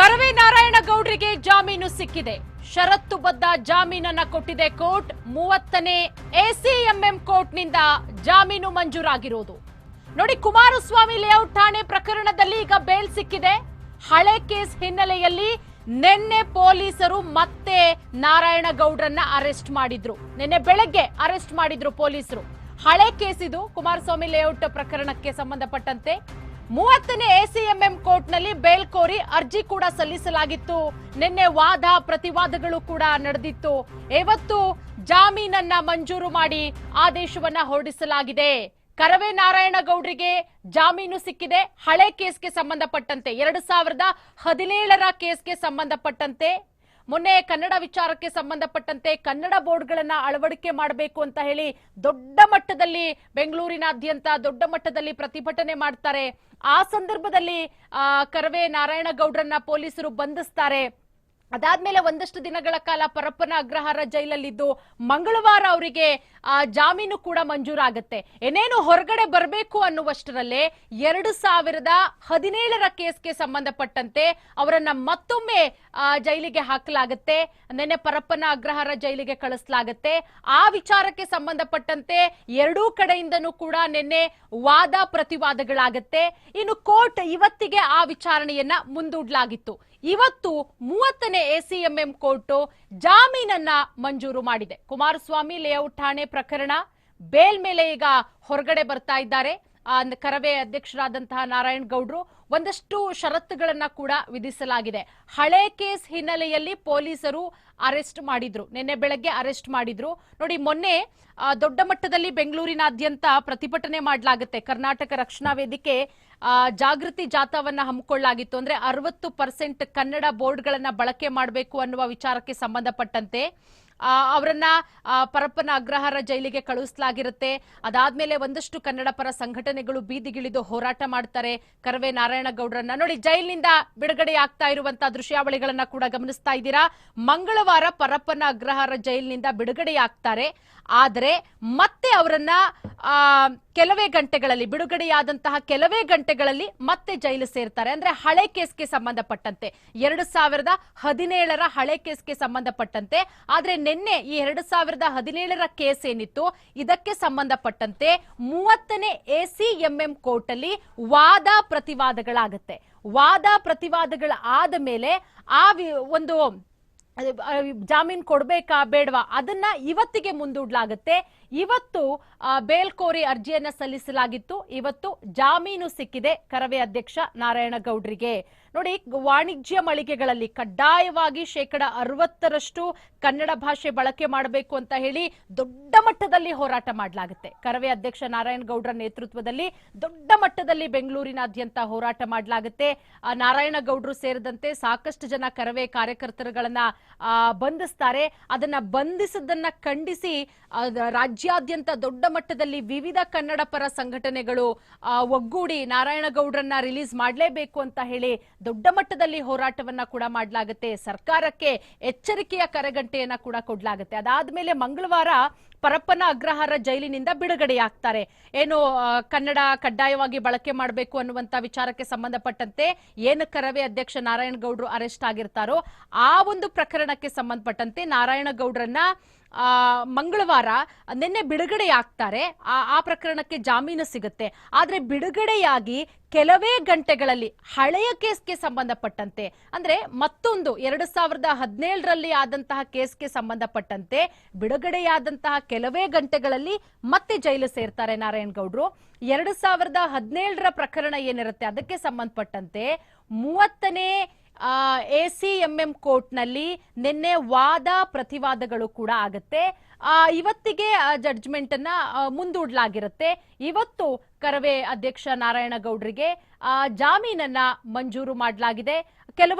ಕರವೇ ನಾರಾಯಣಗೌಡರಿಗೆ ಜಾಮೀನು ಸಿಕ್ಕಿದೆ. ಷರತ್ತುಬದ್ಧ ಜಾಮೀನನ್ನ ಕೊಟ್ಟಿದೆ ಕೋರ್ಟ್. ಮೂವತ್ತನೇ ಎಸಿಎಂಎಂ ಕೋರ್ಟ್ನಿಂದ ಜಾಮೀನು ಮಂಜೂರಾಗಿರೋದು. ನೋಡಿ, ಕುಮಾರಸ್ವಾಮಿ ಲೇಔಟ್ ಠಾಣೆ ಪ್ರಕರಣದಲ್ಲಿ ಈಗ ಬೇಲ್ ಸಿಕ್ಕಿದೆ. ಹಳೆ ಕೇಸ್ ಹಿನ್ನೆಲೆಯಲ್ಲಿ ನಿನ್ನೆ ಪೊಲೀಸರು ಮತ್ತೆ ನಾರಾಯಣಗೌಡ್ರನ್ನ ಅರೆಸ್ಟ್ ಮಾಡಿದ್ರು. ನಿನ್ನೆ ಬೆಳಗ್ಗೆ ಅರೆಸ್ಟ್ ಮಾಡಿದ್ರು ಪೊಲೀಸರು. ಹಳೆ ಕೇಸ್ ಇದು. ಕುಮಾರಸ್ವಾಮಿ ಲೇಔಟ್ ಪ್ರಕರಣಕ್ಕೆ ಸಂಬಂಧಪಟ್ಟಂತೆ ಮೂವತ್ತನೇ ಎಸಿಎಂಎಂ ಕೋರ್ಟ್ನಲ್ಲಿ ಬೇಲ್ ಕೋರಿ ಅರ್ಜಿ ಕೂಡ ಸಲ್ಲಿಸಲಾಗಿತ್ತು. ನಿನ್ನೆ ವಾದ ಪ್ರತಿವಾದಗಳು ಕೂಡ ನಡೆದಿತ್ತು. ಇವತ್ತು ಜಾಮೀನನ್ನ ಮಂಜೂರು ಮಾಡಿ ಆದೇಶವನ್ನ ಹೊರಡಿಸಲಾಗಿದೆ. ಕರವೇ ನಾರಾಯಣಗೌಡರಿಗೆ ಜಾಮೀನು ಸಿಕ್ಕಿದೆ. ಹಳೆ ಕೇಸ್ಗೆ ಸಂಬಂಧಪಟ್ಟಂತೆ ಎರಡು ಸಾವಿರದ ಹದಿನೇಳರ ಕೇಸ್ಗೆ ಸಂಬಂಧಪಟ್ಟಂತೆ ಮೊನ್ನೆ ಕನ್ನಡ ವಿಚಾರಕ್ಕೆ ಸಂಬಂಧಪಟ್ಟಂತೆ ಕನ್ನಡ ಬೋರ್ಡ್ಗಳನ್ನ ಅಳವಡಿಕೆ ಮಾಡಬೇಕು ಅಂತ ಹೇಳಿ ದೊಡ್ಡ ಮಟ್ಟದಲ್ಲಿ ಬೆಂಗಳೂರಿನಾದ್ಯಂತ ದೊಡ್ಡ ಮಟ್ಟದಲ್ಲಿ ಪ್ರತಿಭಟನೆ ಮಾಡ್ತಾರೆ. ಆ ಸಂದರ್ಭದಲ್ಲಿ ಕರವೇ ನಾರಾಯಣಗೌಡ್ರನ್ನ ಪೊಲೀಸರು ಬಂಧಿಸ್ತಾರೆ. ಅದಾದ್ಮೇಲೆ ಒಂದಷ್ಟು ದಿನಗಳ ಕಾಲ ಪರಪ್ಪನ ಅಗ್ರಹಾರ ಜೈಲಲ್ಲಿದ್ದು ಮಂಗಳವಾರ ಅವರಿಗೆ ಆ, ಜಾಮೀನು ಕೂಡ ಮಂಜೂರಾಗುತ್ತೆ. ಏನೇನು ಹೊರಗಡೆ ಬರಬೇಕು ಅನ್ನುವಷ್ಟರಲ್ಲೇ ಎರಡು ಸಾವಿರದ ಹದಿನೇಳರ ಕೇಸ್ಗೆ ಸಂಬಂಧಪಟ್ಟಂತೆ ಅವರನ್ನ ಮತ್ತೊಮ್ಮೆ ಆ, ಜೈಲಿಗೆ ಹಾಕಲಾಗುತ್ತೆ. ನೆನ್ನೆ ಪರಪ್ಪನ ಅಗ್ರಹಾರ ಜೈಲಿಗೆ ಕಳಿಸಲಾಗುತ್ತೆ. ಆ ವಿಚಾರಕ್ಕೆ ಸಂಬಂಧಪಟ್ಟಂತೆ ಎರಡೂ ಕಡೆಯಿಂದನೂ ಕೂಡ ನಿನ್ನೆ ವಾದ ಪ್ರತಿವಾದಗಳಾಗತ್ತೆ. ಇನ್ನು ಕೋರ್ಟ್ ಇವತ್ತಿಗೆ ಆ ವಿಚಾರಣೆಯನ್ನ ಮುಂದೂಡಲಾಗಿತ್ತು. ಇವತ್ತು ಮೂವತ್ತನೇ ಎಸಿಎಂಎಂ ಕೋರ್ಟ್ ಜಾಮೀನನ್ನ ಮಂಜೂರು ಮಾಡಿದೆ. ಕುಮಾರಸ್ವಾಮಿ ಲೇಔಟ್ ಠಾಣೆ ಪ್ರಕರಣ, ಬೇಲ್ ಮೇಲೆ ಈಗ ಹೊರಗಡೆ ಬರ್ತಾ ಇದ್ದಾರೆ. ಕರವೇ ಅಧ್ಯಕ್ಷರಾದಂತಹ ನಾರಾಯಣ್ ಗೌಡ್ರು ಒಂದಷ್ಟು ಷರತ್ತುಗಳನ್ನ ಕೂಡ ವಿಧಿಸಲಾಗಿದೆ. ಹಳೆ ಕೇಸ್ ಹಿನ್ನೆಲೆಯಲ್ಲಿ ಪೊಲೀಸರು ಅರೆಸ್ಟ್ ಮಾಡಿದ್ರು. ನಿನ್ನೆ ಬೆಳಗ್ಗೆ ಅರೆಸ್ಟ್ ಮಾಡಿದ್ರು. ನೋಡಿ, ಮೊನ್ನೆ ದೊಡ್ಡ ಮಟ್ಟದಲ್ಲಿ ಬೆಂಗಳೂರಿನಾದ್ಯಂತ ಪ್ರತಿಭಟನೆ ಮಾಡಲಾಗುತ್ತೆ. ಕರ್ನಾಟಕ ರಕ್ಷಣಾ ವೇದಿಕೆ ಜಾಗೃತಿ ಜಾಥಾವನ್ನ ಹಮ್ಮಿಕೊಳ್ಳಲಾಗಿತ್ತು. ಅಂದ್ರೆ ಅರವತ್ತು ಪರ್ಸೆಂಟ್ ಕನ್ನಡ ಬೋರ್ಡ್ಗಳನ್ನ ಬಳಕೆ ಮಾಡಬೇಕು ಅನ್ನುವ ವಿಚಾರಕ್ಕೆ ಸಂಬಂಧಪಟ್ಟಂತೆ ಅವರನ್ನ ಪರಪ್ಪನ ಅಗ್ರಹಾರ ಜೈಲಿಗೆ ಕಳುಹಿಸಲಾಗಿರುತ್ತೆ. ಅದಾದ್ಮೇಲೆ ಒಂದಷ್ಟು ಕನ್ನಡ ಪರ ಸಂಘಟನೆಗಳು ಬೀದಿಗಿಳಿದು ಹೋರಾಟ ಮಾಡ್ತಾರೆ. ಕರವೇ ನಾರಾಯಣಗೌಡರನ್ನ ನೋಡಿ ಜೈಲಿನಿಂದ ಬಿಡುಗಡೆ ಆಗ್ತಾ ಇರುವಂತಹ ದೃಶ್ಯಾವಳಿಗಳನ್ನ ಕೂಡ ಗಮನಿಸ್ತಾ ಇದ್ದೀರಾ. ಮಂಗಳವಾರ ಪರಪ್ಪನ ಅಗ್ರಹಾರ ಜೈಲಿನಿಂದ ಬಿಡುಗಡೆಯಾಗ್ತಾರೆ ಆದರೆ ಮತ್ತೆ ಅವರನ್ನ ಕೆಲವೇ ಗಂಟೆಗಳಲ್ಲಿ, ಬಿಡುಗಡೆಯಾದಂತಹ ಕೆಲವೇ ಗಂಟೆಗಳಲ್ಲಿ ಮತ್ತೆ ಜೈಲು ಸೇರ್ತಾರೆ. ಅಂದ್ರೆ ಹಳೆ ಕೇಸ್ಗೆ ಸಂಬಂಧಪಟ್ಟಂತೆ. ಎರಡು ಸಾವಿರದ ಹದಿನೇಳರ ಹಳೆ ಕೇಸ್ಗೆ ಸಂಬಂಧಪಟ್ಟಂತೆ. ಆದ್ರೆ ನಿನ್ನೆ ಈ ಎರಡು ಸಾವಿರದ ಹದಿನೇಳರ ಕೇಸ್ ಏನಿತ್ತು, ಇದಕ್ಕೆ ಸಂಬಂಧಪಟ್ಟಂತೆ ಮೂವತ್ತನೇ ಎಸಿಎಂಎಂ ಕೋರ್ಟ್ ಅಲ್ಲಿ ವಾದ ಪ್ರತಿವಾದಗಳಾಗತ್ತೆ. ವಾದ ಪ್ರತಿವಾದಗಳ ಆದ ಮೇಲೆ ಆ ಒಂದು ಜಾಮೀನ್ ಕೊಡಬೇಕಾ ಬೇಡವಾ? ಅದನ್ನ ಇವತ್ತಿಗೆ ಮುಂದೂಡ್ಲಾಗತ್ತೆ. ಇವತ್ತು ಬೇಲ್ಕೋರಿ ಬೇಲ್ ಕೋರಿ ಅರ್ಜಿಯನ್ನ ಸಲ್ಲಿಸಲಾಗಿತ್ತು. ಇವತ್ತು ಜಾಮೀನು ಸಿಕ್ಕಿದೆ ಕರವೇ ಅಧ್ಯಕ್ಷ ನಾರಾಯಣಗೌಡ್ರಿಗೆ ನೋಡಿ, ವಾಣಿಜ್ಯ ಮಳಿಗೆಗಳಲ್ಲಿ ಕಡ್ಡಾಯವಾಗಿ ಶೇಕಡ ಅರವತ್ತರಷ್ಟು ಕನ್ನಡ ಭಾಷೆ ಬಳಕೆ ಮಾಡಬೇಕು ಅಂತ ಹೇಳಿ ದೊಡ್ಡ ಮಟ್ಟದಲ್ಲಿ ಹೋರಾಟ ಮಾಡಲಾಗುತ್ತೆ. ಕರವೇ ಅಧ್ಯಕ್ಷ ನಾರಾಯಣಗೌಡ್ರ ನೇತೃತ್ವದಲ್ಲಿ ದೊಡ್ಡ ಮಟ್ಟದಲ್ಲಿ ಬೆಂಗಳೂರಿನಾದ್ಯಂತ ಹೋರಾಟ ಮಾಡಲಾಗುತ್ತೆ. ನಾರಾಯಣಗೌಡ್ರು ಸೇರಿದಂತೆ ಸಾಕಷ್ಟು ಜನ ಕರವೇ ಕಾರ್ಯಕರ್ತರುಗಳನ್ನ ಬಂಧಿಸ್ತಾರೆ. ಅದನ್ನ ಬಂಧಿಸದನ್ನ ಖಂಡಿಸಿ, ಅದ- ರಾಜ್ಯಾದ್ಯಂತ ದೊಡ್ಡ ಮಟ್ಟದಲ್ಲಿ ವಿವಿಧ ಕನ್ನಡ ಪರ ಸಂಘಟನೆಗಳು ಒಗ್ಗೂಡಿ ನಾರಾಯಣಗೌಡ್ರನ್ನ ರಿಲೀಸ್ ಮಾಡಲೇಬೇಕು ಅಂತ ಹೇಳಿ ದೊಡ್ಡ ಮಟ್ಟದಲ್ಲಿ ಹೋರಾಟವನ್ನ ಕೂಡ ಮಾಡಲಾಗುತ್ತೆ. ಸರ್ಕಾರಕ್ಕೆ ಎಚ್ಚರಿಕೆಯ ಕರೆಗಂಟೆಯನ್ನ ಕೂಡ ಕೊಡಲಾಗುತ್ತೆ. ಅದಾದ್ಮೇಲೆ ಮಂಗಳವಾರ ಪರಪ್ಪನ ಅಗ್ರಹಾರ ಜೈಲಿನಿಂದ ಬಿಡುಗಡೆಯಾಗ್ತಾರೆ. ಏನು ಕನ್ನಡ ಕಡ್ಡಾಯವಾಗಿ ಬಳಕೆ ಮಾಡಬೇಕು ಅನ್ನುವಂತ ವಿಚಾರಕ್ಕೆ ಸಂಬಂಧಪಟ್ಟಂತೆ ಏನು ಕರವೇ ಅಧ್ಯಕ್ಷ ನಾರಾಯಣಗೌಡರು ಅರೆಸ್ಟ್ ಆಗಿರ್ತಾರೋ, ಆ ಒಂದು ಪ್ರಕರಣಕ್ಕೆ ಸಂಬಂಧಪಟ್ಟಂತೆ ನಾರಾಯಣಗೌಡ್ರನ್ನ ಮಂಗಳವಾರ ನಿನ್ನೆ ಬಿಡುಗಡೆಯಾಗ್ತಾರೆ. ಆ ಪ್ರಕರಣಕ್ಕೆ ಜಾಮೀನು ಸಿಗುತ್ತೆ. ಆದ್ರೆ ಬಿಡುಗಡೆಯಾಗಿ ಕೆಲವೇ ಗಂಟೆಗಳಲ್ಲಿ ಹಳೆಯ ಕೇಸ್ಗೆ ಸಂಬಂಧಪಟ್ಟಂತೆ, ಅಂದ್ರೆ ಮತ್ತೊಂದು ಎರಡು ಸಾವಿರದ ಹದಿನೇಳರಲ್ಲಿ ಆದಂತಹ ಕೇಸ್ಗೆ ಸಂಬಂಧಪಟ್ಟಂತೆ, ಬಿಡುಗಡೆಯಾದಂತಹ ಕೆಲವೇ ಗಂಟೆಗಳಲ್ಲಿ ಮತ್ತೆ ಜೈಲು ಸೇರ್ತಾರೆ ನಾರಾಯಣಗೌಡ್ರು ಎರಡು ಸಾವಿರದ ಹದಿನೇಳರ ಪ್ರಕರಣ ಏನಿರುತ್ತೆ, ಅದಕ್ಕೆ ಸಂಬಂಧಪಟ್ಟಂತೆ ಮೂವತ್ತನೇ ಎಸಿಎಂಎಂ ಕೋರ್ಟ್ನಲ್ಲಿ ನಿನ್ನೆ ವಾದ ಪ್ರತಿವಾದಗಳು ಕೂಡ ಆಗತ್ತೆ. ಇವತ್ತಿಗೆ ಜಡ್ಜ್ಮೆಂಟ್ ಅನ್ನ ಮುಂದೂಡಲಾಗಿರುತ್ತೆ. ಇವತ್ತು ಕರವೇ ಅಧ್ಯಕ್ಷ ನಾರಾಯಣಗೌಡ್ರಿಗೆ ಜಾಮೀನನ್ನ ಮಂಜೂರು ಮಾಡಲಾಗಿದೆ. ಕೆಲವೊಂದು